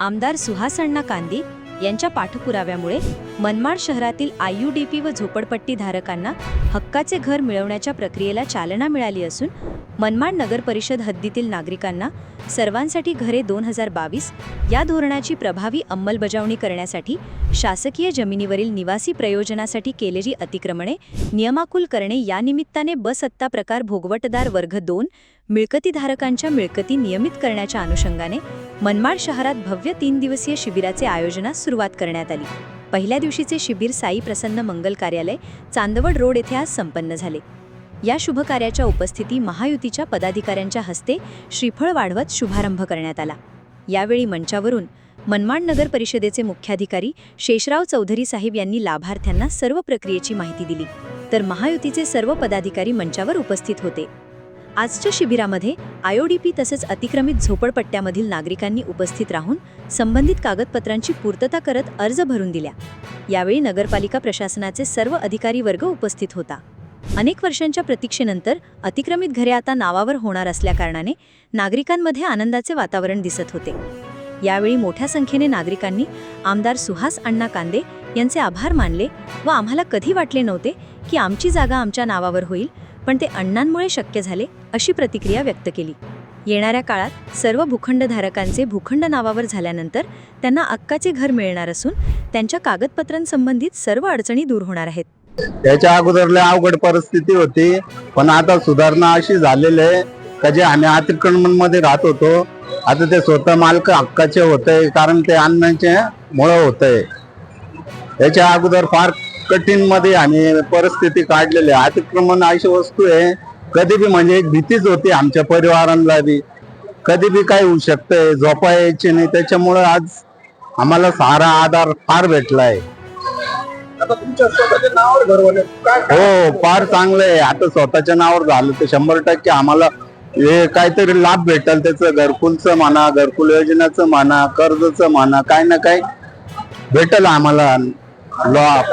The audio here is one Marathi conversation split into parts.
आमदार सुहास अण्णा कांदी यांच्या पाठपुराव्यामुळे मनमाड शहरातील आययुडीपी व झोपडपट्टी धारकांना हक्काचे घर मिळवण्याच्या प्रक्रियेला चालना मिळाली असून मनमाड नगर परिषद हद्दीतील नागरिकांना सर्वांसाठी घरे दोन हजार बावीस या धोरणाची प्रभावी अंमलबजावणी करण्यासाठी शासकीय जमिनीवरील निवासी प्रयोजनासाठी केलेली अतिक्रमणे नियमाकुल करणे या निमित्ताने बसत्ता प्रकार भोगवटदार वर्ग दोन मिळकतीधारकांच्या मिळकती नियमित करण्याच्या अनुषंगाने मनमाड शहरात भव्य तीन दिवसीय शिबिराचे आयोजनास सुरुवात करण्यात आली. पहिल्या दिवशीचे शिबिर साई प्रसन्न मंगल कार्यालय चांदवड रोड येथे आज संपन्न झाले. या शुभकार्याच्या उपस्थिती महायुतीच्या पदाधिकाऱ्यांच्या हस्ते श्रीफळ वाढवत शुभारंभ करण्यात आला. यावेळी मंचावरून मनमाड नगर परिषदेचे मुख्याधिकारी शेषराव चौधरी साहेब यांनी लाभार्थ्यांना सर्व प्रक्रियेची माहिती दिली. तर महायुतीचे सर्व पदाधिकारी मंचावर उपस्थित होते. आजच्या शिबिरामध्ये आयओडीपी तसेच अतिक्रमित झोपडपट्ट्यामधील नागरिकांनी उपस्थित राहून संबंधित कागदपत्रांची पूर्तता करत अर्ज भरून दिल्या. यावेळी नगरपालिका प्रशासनाचे सर्व अधिकारी वर्ग उपस्थित होता. अनेक वर्षांच्या प्रतीक्षेनंतर अतिक्रमित घरे आता नावावर होणार असल्याकारणाने नागरिकांमध्ये आनंदाचे वातावरण दिसत होते. यावेळी मोठ्या संख्येने नागरिकांनी आमदार सुहास अण्णा कांदे यांचे आभार मानले व आम्हाला कधी वाटले नव्हते की आमची जागा आमच्या नावावर होईल पण ते अण्णांमुळे शक्य झाले अशी प्रतिक्रिया व्यक्त केली. येणाऱ्या काळात सर्व भूखंडधारकांचे भूखंड नावावर झाल्यानंतर त्यांना अक्काचे घर मिळणार असून त्यांच्या कागदपत्रांसंबंधित सर्व अडचणी दूर होणार आहेत. त्याच्या अगोदर लय अवघड परिस्थिती होती पण आता सुधारणा अशी झालेली आहे का जे आम्ही अतिक्रमणमध्ये राहत होतो आता ते स्वतः मालक हक्काचे होते कारण ते अन्नाचे मुळ होतंय. याच्या अगोदर फार कठीणमध्ये आम्ही परिस्थिती काढलेली आहे. अतिक्रमण अशी वस्तू आहे. कधी बी म्हणजे एक भीतीच होती आमच्या परिवारांना बी. कधी बी काय होऊ शकतंय झोपा यायची नाही. त्याच्यामुळे आज आम्हाला सारा आधार फार होणे काय हो फार चांगलं आहे. आता स्वतःच्या नावावर झालं तर शंभर टक्के आम्हाला हे काहीतरी लाभ भेटल. त्याचं घरकुलचं म्हणा घरकुल योजनेचं म्हणा कर्जचं म्हणा काय ना काय भेटल आम्हाला. लाभ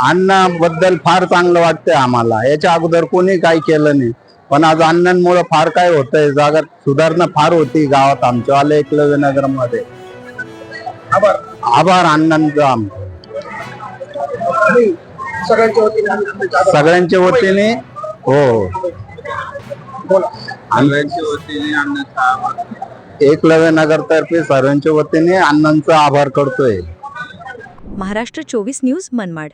अन्नाबद्दल फार चांगलं वाटतंय आम्हाला. याच्या अगोदर कोणी काही केलं नाही. पण आज अण्णांमुळे फार काय होतंय. जागा सुधारणा फार होती गावात आमच्या. आले एकलव्य नगरमध्ये आभार. आभार अण्णांचा आम- सगळ्यांच्या वतीने सगळ्यांच्या हो. बोला. सर्वांच्या वतीने एकलव्य नगर तर्फे सर्वांच्या वतीने अण्णांचा आभार करतोय. महाराष्ट्र चोवीस न्यूज मनमाड.